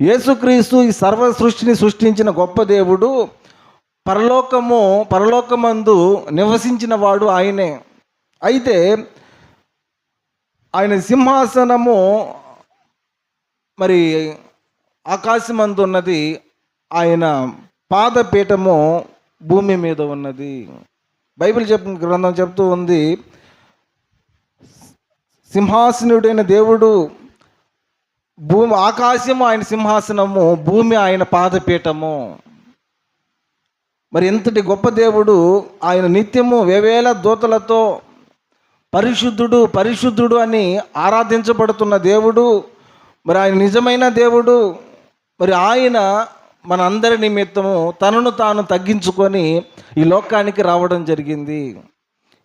యేసుక్రీస్తు ఈ సర్వ సృష్టిని సృష్టించిన గొప్ప దేవుడు పరలోకము పరలోకమందు నివసించిన వాడు ఆయనే. అయితే ఆయన సింహాసనము మరి ఆకాశమందు ఉన్నది ఆయన పాదపీఠము భూమి మీద ఉన్నది. బైబిల్ చెప్పిన గ్రంథం చెప్తూ ఉంది సింహాసనుడైన దేవుడు భూమి ఆకాశము ఆయన సింహాసనము భూమి ఆయన పాదపీఠము. మరి ఎంతటి గొప్ప దేవుడు ఆయన నిత్యము వేవేల దూతలతో పరిశుద్ధుడు పరిశుద్ధుడు అని ఆరాధించబడుతున్న దేవుడు మరి ఆయన నిజమైన దేవుడు మరి ఆయన మన అందరి నిమిత్తము తనను తాను తగ్గించుకొని ఈ లోకానికి రావడం జరిగింది.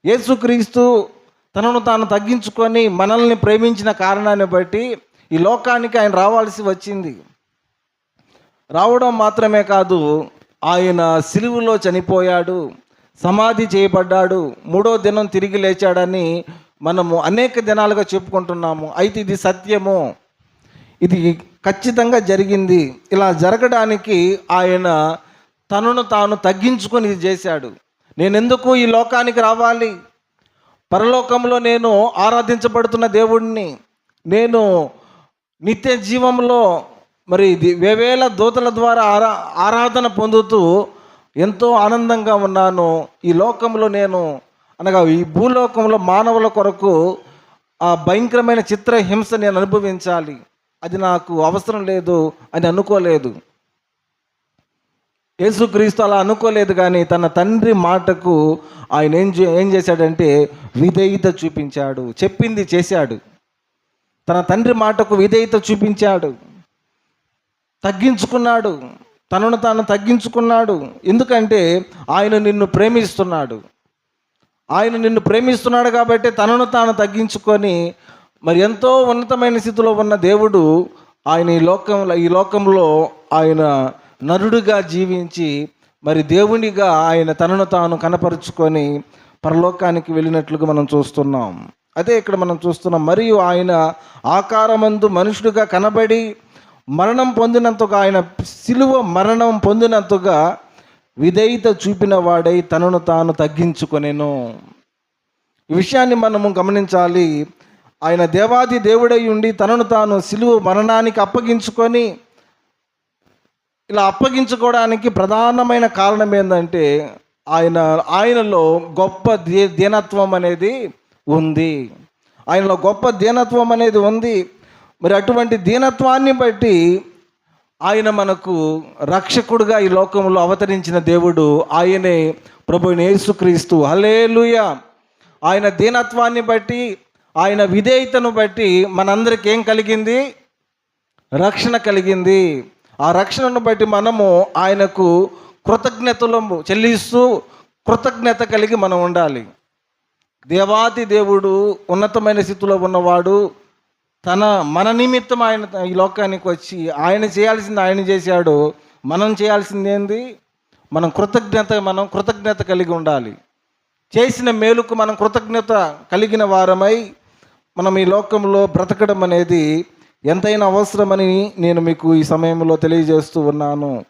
యేసుక్రీస్తు తనను తాను తగ్గించుకొని మనల్ని ప్రేమించిన కారణాన్ని బట్టి ఈ లోకానికి ఆయన రావాల్సి వచ్చింది. రావడం మాత్రమే కాదు ఆయన సిలువులో చనిపోయాడు సమాధి చేయబడ్డాడు మూడో దినం తిరిగి లేచాడని మనము అనేక దినాలుగా చెప్పుకుంటున్నాము. అయితే ఇది సత్యము. ఇది ఖచ్చితంగా జరిగింది. ఇలా జరగడానికి ఆయన తనను తాను తగ్గించుకొని ఇది చేశాడు. నేను ఎందుకు ఈ లోకానికి రావాలి? పరలోకంలో నేను ఆరాధించబడుతున్న దేవుడిని నేను నిత్య జీవంలో మరి ఇది వేవేల దూతల ద్వారా ఆరా ఆరాధన పొందుతూ ఎంతో ఆనందంగా ఉన్నాను. ఈ లోకంలో నేను అనగా ఈ భూలోకంలో మానవుల కొరకు ఆ భయంకరమైన చిత్రహింస నేను అనుభవించాలి. అది నాకు అవసరం లేదు అని అనుకోలేదు. యేసుక్రీస్తు అలా అనుకోలేదు కానీ తన తండ్రి మాటకు ఆయన ఏం చే- ఏం చేశాడంటే విధేయత చూపించాడు. చెప్పింది చేశాడు. తన తండ్రి మాటకు విధేయత చూపించాడు. తగ్గించుకున్నాడు. తనను తాను తగ్గించుకున్నాడు. ఎందుకంటే ఆయన నిన్ను ప్రేమిస్తున్నాడు. ఆయన నిన్ను ప్రేమిస్తున్నాడు కాబట్టి తనను తాను తగ్గించుకొని మరి ఎంతో ఉన్నతమైన స్థితిలో ఉన్న దేవుడు ఆయన ఈ లోకంలో ఈ లోకంలో ఆయన నరుడుగా జీవించి మరి దేవునిగా ఆయన తనను తాను కనపరుచుకొని పరలోకానికి వెళ్ళినట్లుగా మనం చూస్తున్నాం. అదే ఇక్కడ మనం చూస్తున్నాం మరియు ఆయన ఆకారమందు మనుషుడిగా కనబడి మరణం పొందినంతగా ఆయన సిలువ మరణం పొందినంతగా విధేయత చూపిన వాడై తనను తాను తగ్గించుకొనేను. ఈ విషయాన్ని మనము గమనించాలి. ఆయన దేవాది దేవుడై ఉండి తనను తాను సిలువ మరణానికి అప్పగించుకొని ఇలా అప్పగించుకోవడానికి ప్రధానమైన కారణం ఏంటంటే ఆయన ఆయనలో గొప్ప దీనత్వం అనేది ఉంది. ఆయనలో గొప్ప దీనత్వం అనేది ఉంది. మరి అటువంటి దీనత్వాన్ని బట్టి ఆయన మనకు రక్షకుడుగా ఈ లోకంలో అవతరించిన దేవుడు ఆయనే ప్రభు యేసుక్రీస్తు. హలేలుయ ఆయన దీనత్వాన్ని బట్టి ఆయన విధేయతను బట్టి మనందరికి ఏం కలిగింది? రక్షణ కలిగింది. ఆ రక్షణను బట్టి మనము ఆయనకు కృతజ్ఞతలు చెల్లిస్తూ కృతజ్ఞత కలిగి మనం ఉండాలి. దేవాది దేవుడు ఉన్నతమైన స్థితిలో ఉన్నవాడు తన మన నిమిత్తం ఆయన ఈ లోకానికి వచ్చి ఆయన చేయాల్సింది ఆయన చేశాడు. మనం చేయాల్సింది ఏంది? మనం కృతజ్ఞత మనం కృతజ్ఞత కలిగి ఉండాలి. చేసిన మేలుకు మనం కృతజ్ఞత కలిగిన వారమై మనం ఈ లోకంలో బ్రతకడం అనేది ఎంతైనా అవసరమని నేను మీకు ఈ సమయంలో తెలియజేస్తూ ఉన్నాను.